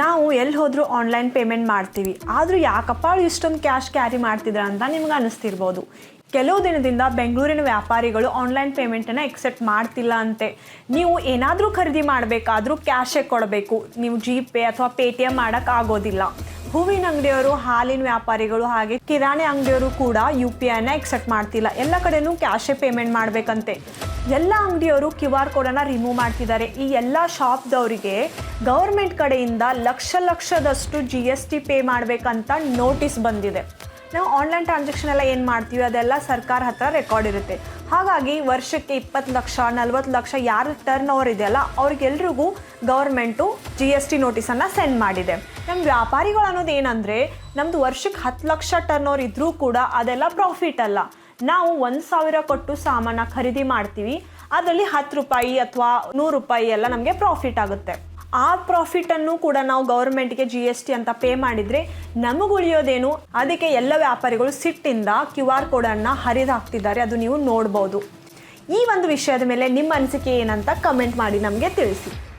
ನಾವು ಎಲ್ಲಿ ಹೋದರೂ ಆನ್ಲೈನ್ ಪೇಮೆಂಟ್ ಮಾಡ್ತೀವಿ. ಆದರೂ ಯಾಕಪ್ಪ ಇಷ್ಟೊಂದು ಕ್ಯಾಶ್ ಕ್ಯಾರಿ ಮಾಡ್ತಿದ್ರ ಅಂತ ನಿಮ್ಗೆ ಅನಿಸ್ತಿರ್ಬೋದು. ಕೆಲವು ದಿನದಿಂದ ಬೆಂಗಳೂರಿನ ವ್ಯಾಪಾರಿಗಳು ಆನ್ಲೈನ್ ಪೇಮೆಂಟನ್ನು ಎಕ್ಸೆಪ್ಟ್ ಮಾಡ್ತಿಲ್ಲ ಅಂತೆ. ನೀವು ಏನಾದರೂ ಖರೀದಿ ಮಾಡಬೇಕಾದ್ರೂ ಕ್ಯಾಶೇ ಕೊಡಬೇಕು. ನೀವು ಜಿಪೇ ಅಥವಾ ಪೇ ಟಿ ಎಂ ಮಾಡೋಕ್ಕೆ ಆಗೋದಿಲ್ಲ. ಹೂವಿನ ಅಂಗಡಿಯವರು, ಹಾಲಿನ ವ್ಯಾಪಾರಿಗಳು ಹಾಗೆ ಕಿರಾಣಿ ಅಂಗಡಿಯವರು ಕೂಡ ಯು ಪಿ ಐನ ಎಕ್ಸೆಪ್ಟ್ ಮಾಡ್ತಿಲ್ಲ. ಎಲ್ಲ ಕಡೆನೂ ಕ್ಯಾಶೇ ಪೇಮೆಂಟ್ ಮಾಡಬೇಕಂತೆ. ಎಲ್ಲ ಅಂಗಡಿಯವರು ಕ್ಯೂ ಆರ್ ಕೋಡನ್ನ ರಿಮೂವ್ ಮಾಡ್ತಿದ್ದಾರೆ. ಈ ಎಲ್ಲ ಶಾಪ್ದವರಿಗೆ ಗೌರ್ಮೆಂಟ್ ಕಡೆಯಿಂದ ಲಕ್ಷ ಲಕ್ಷದಷ್ಟು ಜಿ ಎಸ್ ಟಿ ಪೇ ಮಾಡಬೇಕಂತ ನೋಟಿಸ್ ಬಂದಿದೆ. ನಾವು ಆನ್ಲೈನ್ ಟ್ರಾನ್ಸಾಕ್ಷನ್ ಎಲ್ಲ ಏನು ಮಾಡ್ತೀವಿ? ಅದೆಲ್ಲ ಸರ್ಕಾರ ಹತ್ರ ರೆಕಾರ್ಡ್ ಇರುತ್ತೆ. ಹಾಗಾಗಿ ವರ್ಷಕ್ಕೆ ಇಪ್ಪತ್ತು ಲಕ್ಷ, ನಲ್ವತ್ತು ಲಕ್ಷ ಯಾರು ಟರ್ನ್ ಓವರ್ ಇದೆಯಲ್ಲ ಅವ್ರಿಗೆಲ್ರಿಗೂ ಗೌರ್ಮೆಂಟು ಜಿ ಎಸ್ ಟಿ ನೋಟಿಸನ್ನು ಸೆಂಡ್ ಮಾಡಿದೆ. ನಮ್ಮ ವ್ಯಾಪಾರಿಗಳು ಅನ್ನೋದು ಏನಂದರೆ ನಮ್ಮದು ವರ್ಷಕ್ಕೆ ಹತ್ತು ಲಕ್ಷ ಟರ್ನ್ ಓವರ್ ಇದ್ದರೂ ಕೂಡ ಅದೆಲ್ಲ ಪ್ರಾಫಿಟ್ ಅಲ್ಲ. ನಾವು ಒಂದು ಸಾವಿರ ಕೊಟ್ಟು ಸಾಮಾನ ಖರೀದಿ ಮಾಡ್ತೀವಿ. ಅದರಲ್ಲಿ ಹತ್ತು ರೂಪಾಯಿ ಅಥವಾ ನೂರು ರೂಪಾಯಿ ಎಲ್ಲ ನಮಗೆ ಪ್ರಾಫಿಟ್ ಆಗುತ್ತೆ. ಆ ಪ್ರಾಫಿಟನ್ನು ಕೂಡ ನಾವು ಗೌರ್ಮೆಂಟ್ಗೆ ಜಿ ಎಸ್ ಟಿ ಅಂತ ಪೇ ಮಾಡಿದರೆ ನಮಗೆ ಉಳಿಯೋದೇನು? ಅದಕ್ಕೆ ಎಲ್ಲ ವ್ಯಾಪಾರಿಗಳು ಸಿಟ್ಟಿಂದ ಕ್ಯೂ ಆರ್ ಕೋಡನ್ನು ಹರಿದು ಹಾಕ್ತಿದ್ದಾರೆ. ಅದು ನೀವು ನೋಡ್ಬೋದು. ಈ ಒಂದು ವಿಷಯದ ಮೇಲೆ ನಿಮ್ಮ ಅನಿಸಿಕೆ ಏನಂತ ಕಮೆಂಟ್ ಮಾಡಿ ನಮಗೆ ತಿಳಿಸಿ.